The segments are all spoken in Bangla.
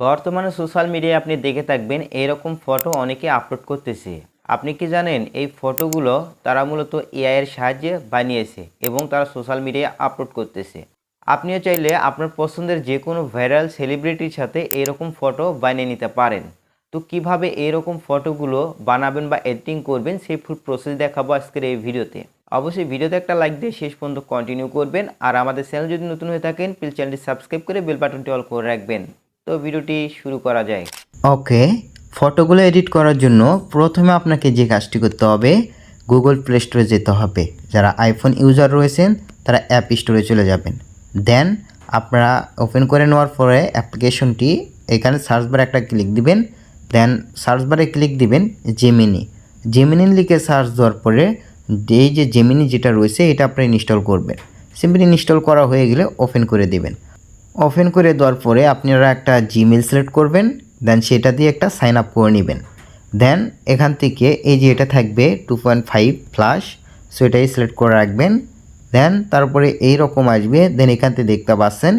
বর্তমানে সোশ্যাল মিডিয়ায় আপনি দেখে থাকবেন এরকম ফটো অনেকে আপলোড করতেছে। আপনি কি জানেন, এই ফটোগুলো তারা মূলত এআইয়ের সাহায্যে বানিয়েছে এবং তারা সোশ্যাল মিডিয়ায় আপলোড করতেছে। আপনিও চাইলে আপনার পছন্দের যে কোনো ভাইরাল সেলিব্রিটির সাথে এরকম ফটো বানিয়ে নিতে পারেন। তো কীভাবে এরকম ফটোগুলো বানাবেন বা এডিটিং করবেন, সেই ফুল প্রসেস দেখাবো আজকের এই ভিডিওতে। অবশ্যই ভিডিওতে একটা লাইক দিয়ে শেষ পর্যন্ত কন্টিনিউ করবেন। আর আমাদের চ্যানেল যদি নতুন হয়ে থাকেন প্লিজ চ্যানেলটি সাবস্ক্রাইব করে বেল বাটনটি অল করে রাখবেন। তো ভিডিওটি শুরু করা যায়। ওকে, ফটোগুলো এডিট করার জন্য প্রথমে আপনাকে যে কাজটি করতে হবে গুগল প্লে স্টোরে যেতে হবে। যারা আইফোন ইউজার রয়েছেন, তারা অ্যাপ স্টোরে চলে যাবেন। দেন আপনারা ওপেন করে নেওয়ার পরে অ্যাপ্লিকেশনটি এখানে সার্চ বারে একটা ক্লিক দিবেন। দেন সার্চ বারে ক্লিক দিবেন জেমিনি জেমিনি লিখে সার্চ দেওয়ার পরে এই যে জেমিনি যেটা রয়েছে, এটা আপনি ইনস্টল করবেন। সিম্পলি ইনস্টল করা হয়ে গেলে ওপেন করে দিবেন। ওপেন করে দেওয়ার পরে আপনারা একটা জিমেল সিলেক্ট করবেন দেন সেটা দিয়ে একটা সাইন আপ করে নেবেন। দেন এখান থেকে এই যে এটা থাকবে two point five flash so এটাই সিলেক্ট করে রাখবেন। দেন তারপরে এই রকম আসবে দেন এখান থেকে দেখতে পাচ্ছেন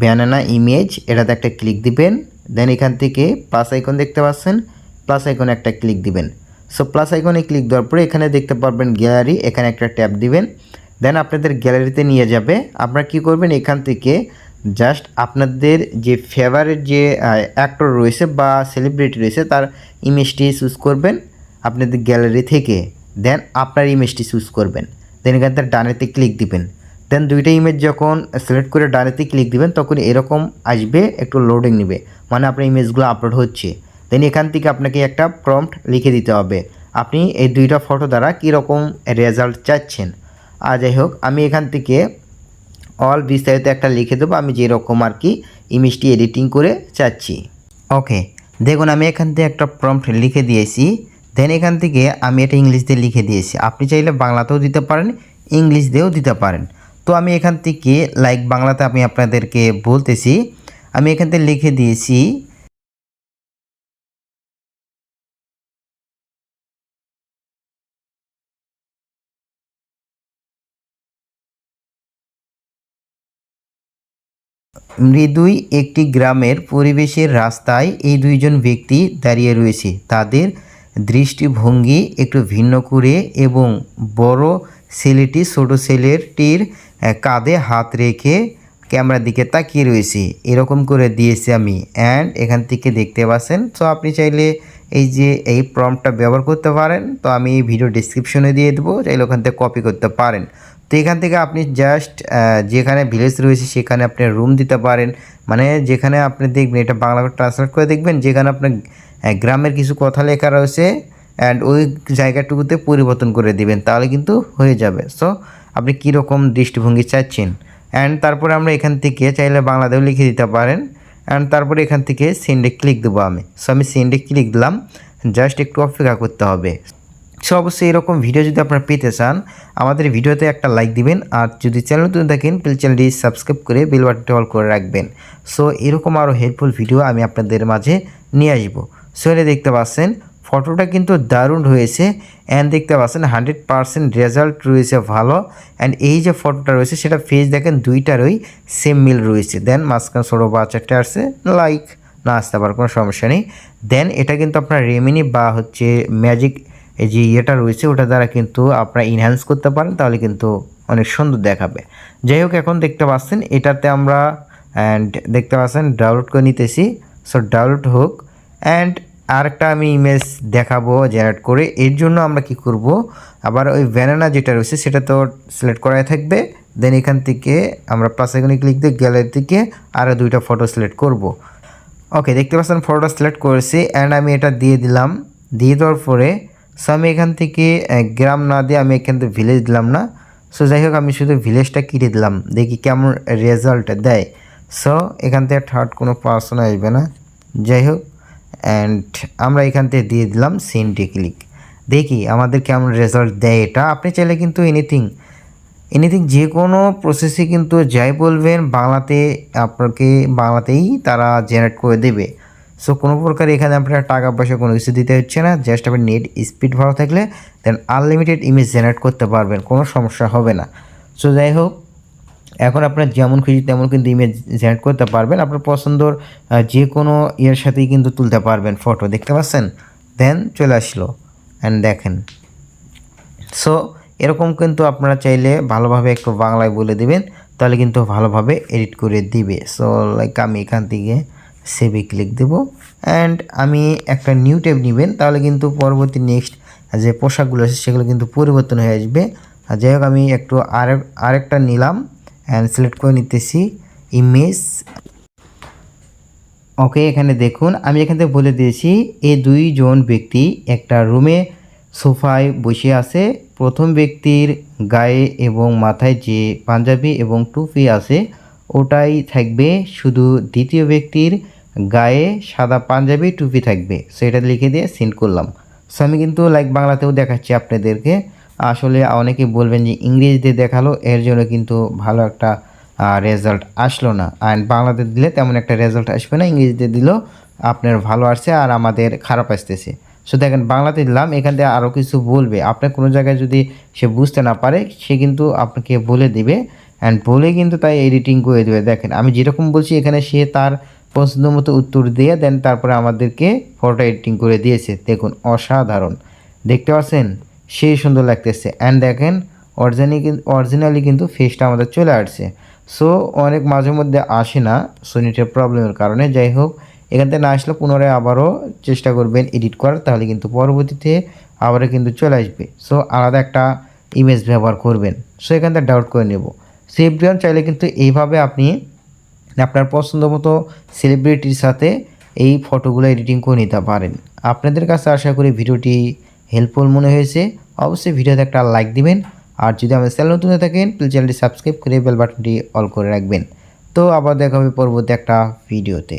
ব্যানানা ইমেজ এটাতে একটা ক্লিক দিবেন। দেন এখান থেকে প্লাস আইকন দেখতে পাচ্ছেন প্লাস আইকনে একটা ক্লিক দিবেন। সো প্লাস আইকনে ক্লিক দেওয়ার পরে এখানে দেখতে পারবেন গ্যালারি এখানে একটা ট্যাব দিবেন। দেন আপনাদের গ্যালারিতে নিয়ে যাবে। আপনারা কি করবেন, এখান থেকে জাস্ট আপনাদের যে ফেভারেট যে অ্যাক্টর রয়েছে বা সেলিব্রিটি রয়েছে, তার ইমেজটি চুজ করবেন আপনাদের গ্যালারি থেকে। দেন আপনার ইমেজটি চুজ করবেন। দেন এখান থেকে ডানেতে ক্লিক দিবেন। দেন দুইটা ইমেজ যখন সিলেক্ট করে ডানেতে ক্লিক দিবেন, তখন এরকম আসবে, একটু লোডিং নেবে। মানে আপনার ইমেজগুলো আপলোড হচ্ছে। দেন এখান থেকে আপনাকে একটা প্রম্পট লিখে দিতে হবে। আপনি এই দুইটা ফটো দ্বারা কীরকম রেজাল্ট চাচ্ছেন? আর যাই হোক, আমি এখান থেকে অল বিস্তারিত একটা লিখে দেবো, আমি যেরকম আর কি ইমেজটি এডিটিং করে চাচ্ছি। ওকে দেখুন, আমি এখান থেকে একটা প্রম্পট লিখে দিয়েছি। দেন এখান থেকে আমি এটা ইংলিশ দিয়ে লিখে দিয়েছি। আপনি চাইলে বাংলাতেও দিতে পারেন ইংলিশ দিয়েও দিতে পারেন। তো আমি এখান থেকে লাইক বাংলাতে আমি আপনাদেরকে বলতেছি, আমি এখান থেকে লিখে দিয়েছি মৃদুই একটি গ্রামের পরিবেশের রাস্তায় এই দুইজন ব্যক্তি দাঁড়িয়ে রয়েছে। তাদের দৃষ্টিভঙ্গি একটু ভিন্ন করে এবং বড় ছেলেটি ছোট ছেলেটির কাঁধে হাত রেখে ক্যামেরার দিকে তাকিয়ে রয়েছে। এরকম করে দিয়েছি আমি। অ্যান্ড এখান থেকে দেখতে পাচ্ছেন। তো আপনি চাইলে এই যে এই প্রম্পটটা ব্যবহার করতে পারেন। তো আমি এই ভিডিও ডিসক্রিপশনে দিয়ে দেবো। চাইলে ওখান থেকে কপি করতে পারেন। তো এখান থেকে আপনি জাস্ট যেখানে ভিলেজ রয়েছে সেখানে আপনি রুম দিতে পারেন। মানে যেখানে আপনি দেখবেন, এটা বাংলা ট্রান্সলেট করে দেখবেন, যেখানে আপনার গ্রামের কিছু কথা লেখা রয়েছে অ্যান্ড ওই জায়গাটুকুতে পরিবর্তন করে দিবেন, তাহলে কিন্তু হয়ে যাবে। সো আপনি কীরকম দৃষ্টিভঙ্গি চাচ্ছেন? অ্যান্ড তারপরে আমরা এখান থেকে চাইলে বাংলাতেও লিখে দিতে পারেন। অ্যান্ড তারপরে এখান থেকে সেন্ডে ক্লিক দেবো আমি। সো আমি সেন্ডে ক্লিক দিলাম। জাস্ট একটু অপেক্ষা করতে হবে। সো অবশ্যই এরকম ভিডিও যদি আপনারা পেতে চান, আমাদের ভিডিওতে একটা লাইক দিবেন আর যদি চ্যানেল নতুন থাকেন প্লিজ চ্যানেলটি সাবস্ক্রাইব করে বেল বাটনটি অল করে রাখবেন। সো এরকম আরও হেল্পফুল ভিডিও আমি আপনাদের মাঝে নিয়ে আসব। সো এটা দেখতে পাচ্ছেন ফটোটা কিন্তু দারুণ হয়েছে অ্যান্ড দেখতে পাচ্ছেন হান্ড্রেড পারসেন্ট রেজাল্ট রয়েছে ভালো অ্যান্ড এই যে ফটোটা রয়েছে, সেটা ফেস দেখেন দুইটারই সেম মিল রয়েছে। দেন মাঝখানে ছোটো বাচ্চাটা আসছে লাইক না আসতে পারে কোনো সমস্যা নেই। দেন এটা কিন্তু আপনার রেমিনি বা হচ্ছে ম্যাজিক এই যে ইয়েটা রয়েছে, ওটা দ্বারা কিন্তু আপনারা ইনহ্যান্স করতে পারেন, তাহলে কিন্তু অনেক সুন্দর দেখাবে। যাই হোক, এখন দেখতে পাচ্ছেন, এটাতে আমরা অ্যান্ড দেখতে পাচ্ছেন ডাউনলোড করে নিতেছি। সো ডাউনলোড হোক অ্যান্ড আরেকটা আমি ইমেজ দেখাবো জেনারেট করে। এর জন্য আমরা কি করব? আবার ওই ব্যানানা যেটা রয়েছে, সেটা তো সিলেক্ট করাই থাকবে। দেন এখান থেকে আমরা প্লাস আইকনে ক্লিক দিয়ে গ্যালারি থেকে আরও দুইটা ফটো সিলেক্ট করব। ওকে দেখতে পাচ্ছেন ফটোটা সিলেক্ট করেছি অ্যান্ড আমি এটা দিয়ে দিলাম। দিয়ে দেওয়ার পরে সো আমি এখান থেকে গ্রাম না দিয়ে আমি এখান থেকে ভিলেজ দিলাম না। সো যাই হোক, আমি শুধু ভিলেজটা কেটে দিলাম। দেখি কেমন রেজাল্ট দেয়। সো এখান থেকে থার্ড কোনো পার্সন আসবে না। যাই হোক অ্যান্ড আমরা এখান থেকে দিয়ে দিলাম সেন্টে ক্লিক দেখি আমাদের কেমন রেজাল্ট দেয় এটা। আপনি চাইলে কিন্তু এনিথিং এনিথিং যে কোনো প্রসেসে কিন্তু যাই বলবেন, বাংলাতে আপনাকে, বাংলাতেই তারা জেনারেট করে দেবে। সো কোনো প্রকার এখানে আপনার টাকা পয়সা কোনো কিছু দিতে হচ্ছে না জাস্ট আপনার নেট স্পিড ভালো থাকলে দেন আনলিমিটেড ইমেজ জেনারেট করতে পারবেন, কোনো সমস্যা হবে না। সো যাই হোক, এখন আপনার যেমন খুশি তেমন কিন্তু ইমেজ জেনারেট করতে পারবেন, আপনার পছন্দর যে কোনো ইয়ের সাথেই কিন্তু তুলতে পারবেন ফটো দেখতে পাচ্ছেন? দেন চলে আসলো অ্যান্ড দেখেন। সো এরকম কিন্তু আপনারা চাইলে ভালোভাবে একটু বাংলায় বলে দিবেন, তাহলে কিন্তু ভালোভাবে এডিট করে দিবে। সো লাইক আমি এখান থেকে সেভে ক্লিক দেব। অ্যান্ড আমি একটা নিউ ট্যাব নেবেন, তাহলে কিন্তু পরবর্তী নেক্সট যে পোশাকগুলো আছে, সেগুলো কিন্তু পরিবর্তন হয়ে আসবে। আর যাই হোক, আমি একটু আরেক, আরেকটা নিলাম অ্যান্ড সিলেক্ট করে নিতেছি। ইমেজ ওকে এখানে দেখুন, আমি এখান থেকে বলে দিয়েছি এই দুইজন ব্যক্তি একটা রুমে সোফায় বসে আছে। প্রথম ব্যক্তির গায়ে এবং মাথায় যে পাঞ্জাবি এবং টুপি আছে ওটাই থাকবে শুধু দ্বিতীয় ব্যক্তির গায়ে সাদা পাঞ্জাবি টুপি থাকবে। সো এটা লিখে দিয়ে সেন্ড করলাম। সো আমি কিন্তু লাইক বাংলাতেও দেখাচ্ছি আপনাদেরকে। আসলে অনেকে বলবেন যে ইংরেজিতে দেখাল, এর জন্য কিন্তু ভালো একটা রেজাল্ট আসলো না। অ্যান্ড বাংলাতে দিলে তেমন একটা রেজাল্ট আসবে না, ইংরেজিতে দিলেও আপনার ভালো আসছে আর আমাদের খারাপ আসতেছে। সো দেখেন বাংলাতে দিলাম, এখান থেকে আরও কিছু বলবে। আপনার কোনো জায়গায় যদি সে বুঝতে না পারে, সে কিন্তু আপনাকে বলে দিবে অ্যান্ড বলে কিন্তু তাই এডিটিং করে দেবে। দেখেন, আমি যেরকম বলছি, এখানে সে তার পছন্দ মতো উত্তর দিয়ে দেন তারপরে আমাদেরকে ফটো এডিটিং করে দিয়েছে। দেখুন, অসাধারণ। দেখতে পাচ্ছেন? সেই সুন্দর লাগতেছে। অ্যান্ড দেখেন অরিজিনালি অরিজিনালি কিন্তু ফেসটা আমাদের চলে আসছে। সো অনেক মাঝে মধ্যে আসে না সোনিটের প্রবলেমের কারণে। যাই হোক, এখান থেকে না আসলে পুনরায় আবারও চেষ্টা করবেন এডিট করার, তাহলে কিন্তু পরবর্তীতে আবারও কিন্তু চলে আসবে। সো আলাদা একটা ইমেজ ব্যবহার করবেন। সো এখান থেকে ডাউট করে নেব। ডিওন চাইলে কিন্তু এইভাবে আপনি আপনার পছন্দ মতো সেলিব্রিটির সাথে এই ফটোগুলো এডিটিং করে নিতে পারেন। আপনাদের কাছে আশা করি ভিডিওটি হেল্পফুল মনে হয়েছে। অবশ্যই ভিডিওতে একটা লাইক দিবেন। আর যদি আমাদের চ্যানেল নতুন থাকেন প্লিজ চ্যানেলটি সাবস্ক্রাইব করে বেল বাটনটি অল করে রাখবেন। তো আবার দেখা হবে পরবর্তী একটা ভিডিওতে